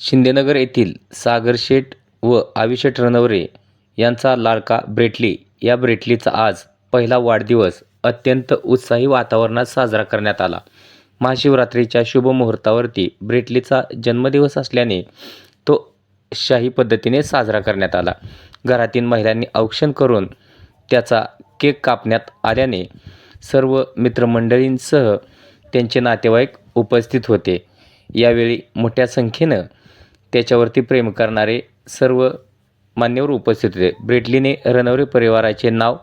शिंदेनगर येथील सागरशेठ व आविशेठ रणवरे यांचा लाडका ब्रेटली या ब्रेटलीचा आज पहिला वाढदिवस अत्यंत उत्साही वातावरणात साजरा करण्यात आला. महाशिवरात्रीच्या शुभ मुहूर्तावरती ब्रेटलीचा जन्मदिवस असल्याने तो शाही पद्धतीने साजरा करण्यात आला. घरातील महिलांनी औक्षण करून त्याचा केक कापण्यात आल्याने सर्व मित्रमंडळींसह त्यांचे नातेवाईक उपस्थित होते. यावेळी मोठ्या संख्येनं त्याच्यावरती प्रेम करणारे सर्व मान्यवर उपस्थित होते. ब्रेटलीने रणवरे परिवाराचे नाव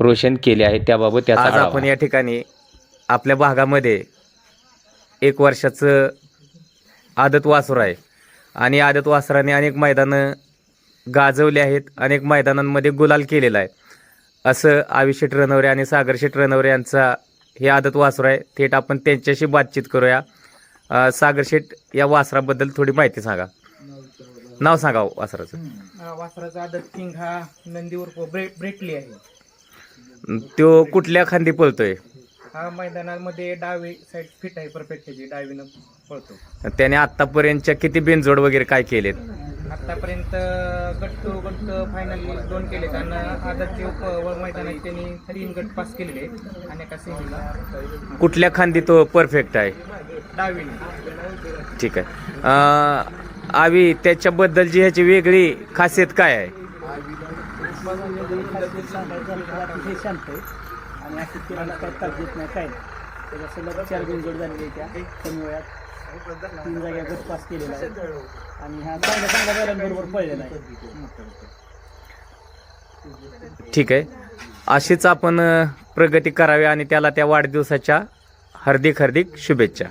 रोशन केले आहे. त्याबाबत त्याचा आज आढावा. आपण या ठिकाणी आपल्या भागामध्ये एक वर्षाचं आदत वासुर आहे. आणि आदत वासराने अनेक मैदानं गाजवली आहेत. अनेक मैदानांमध्ये गुलाल केलेला आहे. असं आविशेठ रणवरे आणि सागरशेठ रणवरे यांचा हे आदत वासुर आहे. थेट आपण त्यांच्याशी बातचीत करूया. अं, सागरशेठ या वासराबद्दल थोडी माहिती सांगा. नाव सांगा वासराचं. हा, वासराचा आदत किंग हा नंदीवर ब्रे ब्रेटली आहे. तो कुठल्या खांदी पळतोय? हा मैदानामध्ये डावी साईड फिट आहे परफेक्ट त्याची डावीनं पळतो. त्याने आतापर्यंतच्या किती बिनजोड वगैरे काय केलेत? आतापर्यंत गट टू गट फायनल दोन केले आणि आदतचे उप व मैदानात त्यांनी तीन गट पास केलेले आणि एका सेमीला कुठल्या खांदी तो परफेक्ट आहे? डावीने ठीक आहे. आवी त्याच्याबद्दलची ह्याची वेगळी खासियत काय आहे? आणि अशी काही त्रास देत नाही काय. त्याच्या सलग चार बिनजोड झालेली आहे त्या. कमी वयात. तीन जागा गट पास केलेला आहे. आणि हा चांगल्या चांगल्या बैलांबरोबर पळलेला आहे. ठीक आहे. अशीच आपण प्रगती करावी आणि त्याला त्या वाढदिवसाच्या हार्दिक हार्दिक शुभेच्छा.